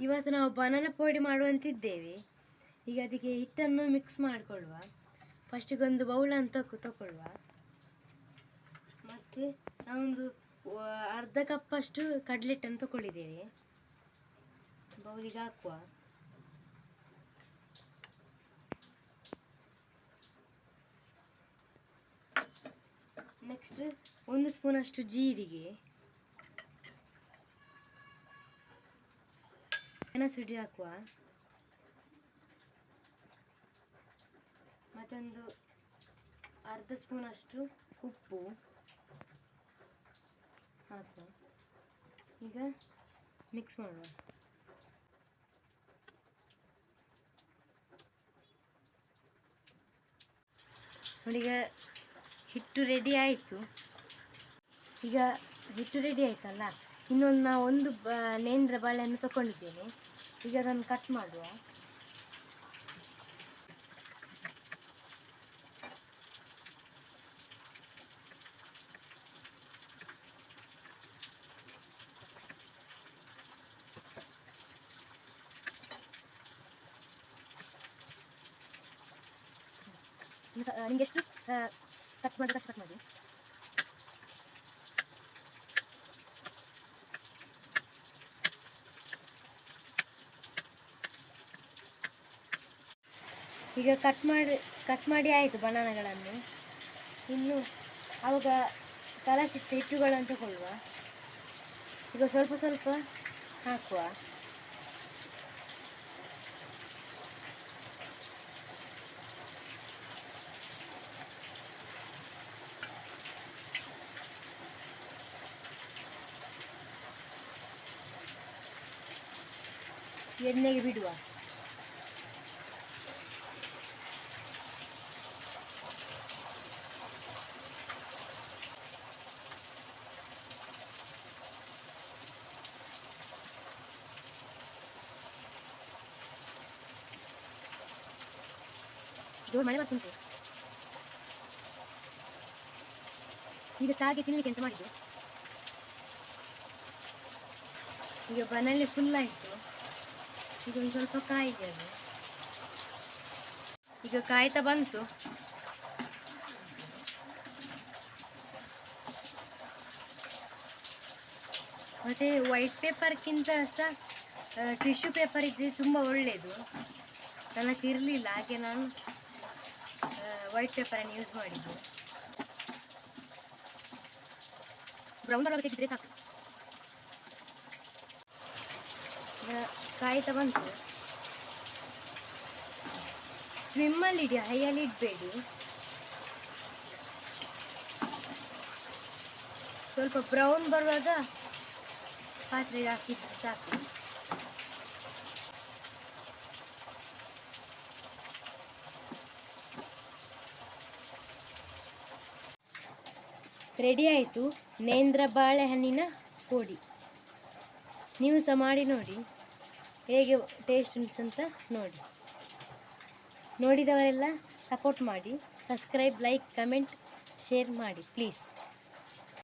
ಇವತ್ತು ನಾವು ಬನಾನ ಪೋಡಿ ಮಾಡುವಂತಿದ್ದೇವೆ. ಈಗ ಅದಕ್ಕೆ ಹಿಟ್ಟನ್ನು ಮಿಕ್ಸ್ ಮಾಡಿಕೊಳ್ಳುವ. ಫಸ್ಟಿಗೊಂದು ಅಂತ ತಗೊ ತಗೊಳ್ಳುವ ಮತ್ತು ನಾವೊಂದು ಅರ್ಧ ಕಪ್ಪಷ್ಟು ಕಡಲೆ ಹಿಟ್ಟನ್ನು ತಗೊಳ್ಳಿದ್ದೇವೆ ಬೌಲಿಗೆ ಹಾಕುವ. ನೆಕ್ಸ್ಟ್ ಒಂದು ಸ್ಪೂನಷ್ಟು ಜೀರಿಗೆ. ಮೆಣಸುಡಿ ಹಾಕುವ? ಮತ್ತೊಂದು ಅರ್ಧ ಸ್ಪೂನ್ ಅಷ್ಟು ಉಪ್ಪು ಹಾಕುವ ಈಗ ಮಿಕ್ಸ್ ಮಾಡುವ ನೋಡಿ ಈಗ ಹಿಟ್ಟು ರೆಡಿ ಆಯಿತು. ಈಗ ಹಿಟ್ಟು ರೆಡಿ ಆಯ್ತಲ್ಲ? ಇನ್ನೊಂದು ನಾ ಒಂದು ಬ, ನೇಂದ್ರ ಬಾಳೆಯನ್ನು ತಗೊಂಡಿದ್ದೇನೆ ಈಗ ಅದನ್ನು ಕಟ್ ಮಾಡುವ. ನಿಮಗೆ ಎಷ್ಟು ಕಟ್ ಮಾಡಿ ಕಟ್ ಮಾಡಿ. ಈಗ ಕಟ್ ಮಾಡಿ ಕಟ್ ಮಾಡಿ ಆಯಿತು ಬನಾನಗಳನ್ನು. ಇನ್ನು ಅವಾಗ ಕಲಸಿಟ್ಟ ಹಿಟ್ಟುಗಳನ್ನು ತಗೊಳ್ಳುವ. ಈಗ ಸ್ವಲ್ಪ ಸ್ವಲ್ಪ ಹಾಕುವ. ಎಣ್ಣೆಗೆ ಬಿಡುವ. ಜೋರು ಮಳೆ ಬರ್ತುಂಟು ಈಗ ತಾಗೆ ತಿನ್ಲಿಕ್ಕೆ ಎಂತ ಮಾಡಿದ್ದು? ಈಗ ಬನಲ್ಲಿ ಫುಲ್ ಆಯಿತು. ಈಗ ಒಂದು ಸ್ವಲ್ಪ ಕಾಯಿದೆ ಅದು. ಈಗ ಕಾಯ್ತಾ ಬಂತು. ಮತ್ತೆ ವೈಟ್ ಪೇಪರ್ಗಿಂತ ಸಹ ಟಿಶ್ಯೂ ಪೇಪರ್ ಇದ್ದರೆ ತುಂಬ ಒಳ್ಳೆಯದು ನನಗೆ ಇರಲಿಲ್ಲ ಹಾಗೆ ನಾನು ವೈಟ್ ಪೇಪರನ್ನು ಯೂಸ್ ಮಾಡಿದ್ದು ಬ್ರೌನ್ ಕಲರ್ ತೆಗೆದ್ರೆ ಸಾಕು. ಕಾಯ್ತಾ ಬಂತು. ಸ್ವಿಮ್ಮಲ್ಲಿ ಇಡಿ ಹೈಯಲ್ಲಿ ಇಡಬೇಡಿ. ಸ್ವಲ್ಪ ಬ್ರೌನ್ ಬರುವಾಗ ಪಾತ್ರೆಗೆ ಹಾಕಿದ್ರೆ ಸಾಕು. ರೆಡಿ ಆಯಿತು. ನೇಂದ್ರ ಬಾಳೆಹಣ್ಣಿನ ಪುಡಿ. ನೀವು ಸಹ ಮಾಡಿ ನೋಡಿ. ಹೇಗೆ ಟೇಸ್ಟ್ ಅಂತ ನೋಡಿ. ನೋಡಿದವರೆಲ್ಲ ಸಪೋರ್ಟ್ ಮಾಡಿ. ಸಬ್ಸ್ಕ್ರೈಬ್ ಲೈಕ್ ಕಮೆಂಟ್ ಶೇರ್ ಮಾಡಿ ಪ್ಲೀಸ್